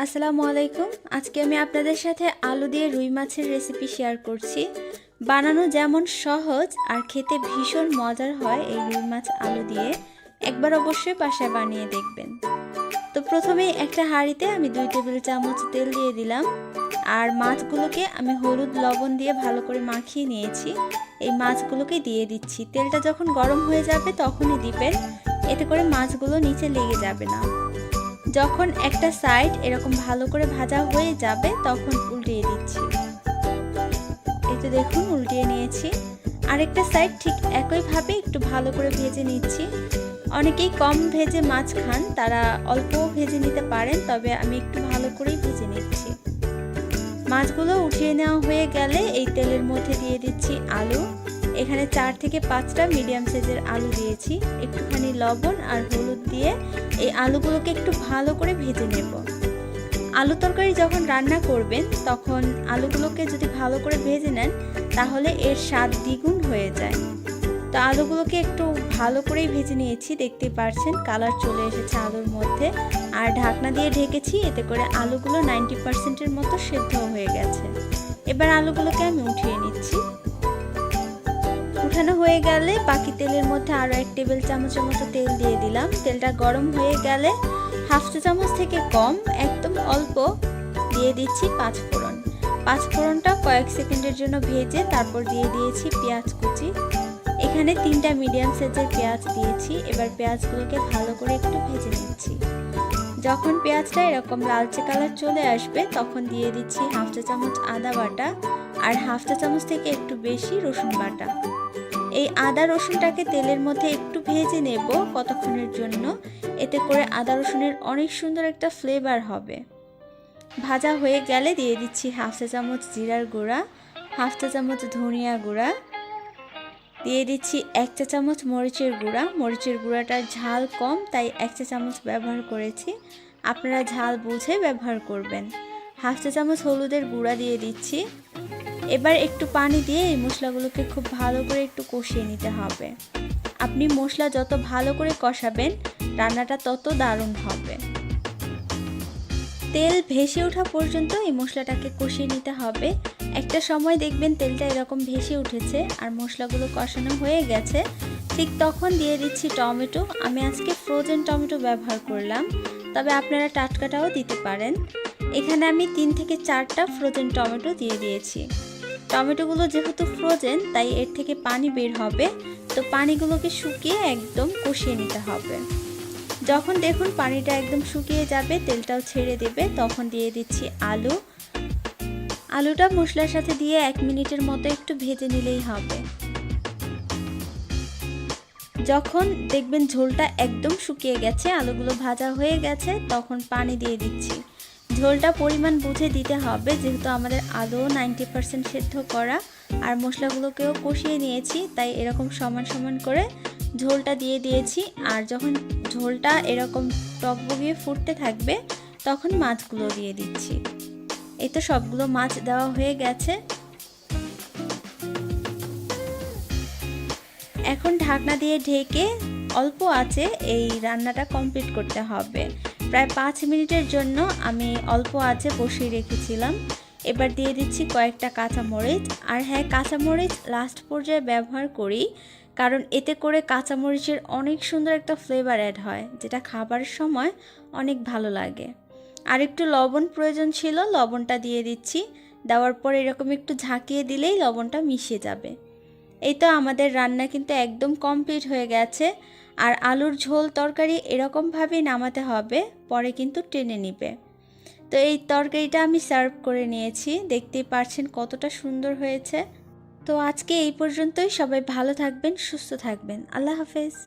আসসালামু আলাইকুম। আজকে আমি আপনাদের সাথে আলু দিয়ে রুই মাছের রেসিপি শেয়ার করছি। বানানো যেমন সহজ আর খেতে ভীষণ মজার হয় এই রুই মাছ আলু দিয়ে। একবার অবশ্যই বাসায় বানিয়ে দেখবেন। তো প্রথমেই একটা হাঁড়িতে আমি দুই টেবিল চামচ তেল দিয়ে দিলাম। আর মাছগুলোকে আমি হলুদ লবণ দিয়ে ভালো করে মাখিয়ে নিয়েছি। এই মাছগুলোকে দিয়ে দিচ্ছি। তেলটা যখন গরম হয়ে যাবে তখনই দিবেন। এতে করে মাছগুলো নিচে লেগে যাবে না। যখন একটা সাইড এরকম ভালো করে ভাজা হয়ে যাবে, তখন উল্টিয়ে দিচ্ছি। এই তো দেখুন, উল্টিয়ে নিয়েছি। আরেকটা সাইড ঠিক একইভাবে একটু ভালো করে ভেজে নিচ্ছি। অনেকেই কম ভেজে মাছ খান, তারা অল্প ভেজে নিতে পারেন, তবে আমি একটু ভালো করেই ভেজে নিচ্ছি। মাছগুলো উঠিয়ে নেওয়া হয়ে গেলে এই তেলের মধ্যে দিয়ে দিচ্ছি আলু। এখানে চার থেকে পাঁচটা মিডিয়াম সাইজের আলু দিয়েছি। একটুখানি লবণ আর হলুদ দিয়ে এই আলুগুলোকে একটু ভালো করে ভেজে নেব। আলু তরকারি যখন রান্না করবেন, তখন আলুগুলোকে যদি ভালো করে ভেজে নেন, তাহলে এর স্বাদ দ্বিগুণ হয়ে যায়। তো আলুগুলোকে একটু ভালো করেই ভেজে নিয়েছি, দেখতে পারছেন কালার চলে এসেছে আলুর মধ্যে। আর ঢাকনা দিয়ে ঢেকেছি, এতে করে আলুগুলো নাইনটি পার্সেন্টের মতো সেদ্ধ হয়ে গেছে। এবার আলুগুলোকে আমি উঠিয়ে নিচ্ছি। উঠানো হয়ে গেলে বাকি তেলের মধ্যে আরও এক টেবিল চামচের মতো তেল দিয়ে দিলাম। তেলটা গরম হয়ে গেলে হাফ চা চামচ থেকে কম, একদম অল্প দিয়ে দিচ্ছি পাঁচ ফোড়ন। পাঁচ ফোড়নটা কয়েক সেকেন্ডের জন্য ভেজে তারপর দিয়ে দিয়েছি পেঁয়াজ কুচি। এখানে তিনটা মিডিয়াম সাইজের পেঁয়াজ দিয়েছি, এবার পেঁয়াজগুলোকে ভালো করে একটু ভেজে নিচ্ছি। যখন পেঁয়াজটা এরকম লালচে কালার চলে আসবে, তখন দিয়ে দিচ্ছি হাফ চা চামচ আদা বাটা আর হাফ চা চামচ থেকে একটু বেশি রসুন বাটা। এই আদা রসুনটাকে তেলের মধ্যে একটু ভেজে নেব কতক্ষণের জন্য। এতে করে আদা রসুনের অনেক সুন্দর একটা ফ্লেভার হবে। ভাজা হয়ে গেলে দিয়ে দিচ্ছি হাফ চা চামচ জিরার গুঁড়া হাফ চা চামচ ধনিয়া গুঁড়া, দিয়ে দিচ্ছি এক চা চামচ মরিচের গুঁড়া। মরিচের গুঁড়াটার ঝাল কম, তাই এক চা চামচ ব্যবহার করেছি। আপনারা ঝাল বুঝে ব্যবহার করবেন। হাফ চা চামচ হলুদের গুঁড়া দিয়ে দিচ্ছি। এবার একটু পানি দিয়ে এই মশলাগুলোকে খুব ভালো করে একটু কষিয়ে নিতে হবে। আপনি মশলা যত ভালো করে কষাবেন, রান্নাটা তত দারুণ হবে। তেল ভেসে ওঠা পর্যন্ত এই মশলাটাকে কষিয়ে নিতে হবে। একটা সময় দেখবেন তেলটা এরকম ভেসে উঠেছে আর মশলাগুলো কষানো হয়ে গেছে। ঠিক তখন দিয়ে দিচ্ছি টমেটো। আমি আজকে ফ্রোজেন টমেটো ব্যবহার করলাম। তবে আপনারা টাটকাটাও দিতে পারেন। এখানে আমি তিন থেকে চারটা ফ্রোজেন টমেটো দিয়ে দিয়েছি। টমেটোগুলো যেহেতু ফ্রোজেন তাই এর থেকে পানি বের হবে। তো পানিগুলোকে শুকিয়ে একদম কষিয়ে নিতে হবে। যখন দেখুন পানিটা একদম শুকিয়ে যাবে, তেলটাও ছেড়ে দেবে, তখন দিয়ে দিচ্ছি আলু। আলুটা মশলার সাথে দিয়ে এক মিনিটের মতো একটু ভেজে নিলেই হবে। যখন দেখবেন ঝোলটা একদম শুকিয়ে গেছে, আলুগুলো ভাজা হয়ে গেছে, তখন পানি দিয়ে দিচ্ছি। ঝোলটা পরিমাণ বুঝে দিতে হবে, যেহেতু আমাদের আলু নাইনটি পারসেন্ট সেদ্ধ করা। আর মশলাগুলোকেও কষিয়ে নিয়েছি, তাই এরকম সমান সমান করে ঝোলটা দিয়ে দিয়েছি। আর যখন ঝোলটা এরকম টকবগিয়ে ফুটতে থাকবে, তখন মাছগুলো দিয়ে দিচ্ছি। এই তো সবগুলো মাছ দেওয়া হয়ে গেছে। এখন ঢাকনা দিয়ে ঢেকে অল্প আছে এই রান্নাটা কমপ্লিট করতে হবে। প্রায় পাঁচ মিনিটের জন্য আমি অল্প আছে বসিয়ে রেখেছিলাম। এবার দিয়ে দিচ্ছি কয়েকটা কাঁচামরিচ। আর হ্যাঁ কাঁচামরিচ লাস্ট পর্যায়ে ব্যবহার করি, কারণ এতে করে কাঁচামরিচের অনেক সুন্দর একটা ফ্লেভার অ্যাড হয়, যেটা খাবার সময় অনেক ভালো লাগে। আর একটু লবণ প্রয়োজন ছিল, লবণটা দিয়ে দিচ্ছি। দেওয়ার পর এরকম একটু ঝাঁকিয়ে দিলেই লবণটা মিশে যাবে। এই তো আমাদের রান্না কিন্তু একদম কমপ্লিট হয়ে গেছে। আর আলুর ঝোল তরকারি এরকমভাবেই নামাতে হবে, পরে কিন্তু টেনে নিবে। তো এই তরকারিটা আমি সার্ভ করে নিয়েছি, দেখতেই পারছেন কতটা সুন্দর হয়েছে। তো আজকে এই পর্যন্তই, সবাই ভালো থাকবেন, সুস্থ থাকবেন। আল্লাহ হাফেজ।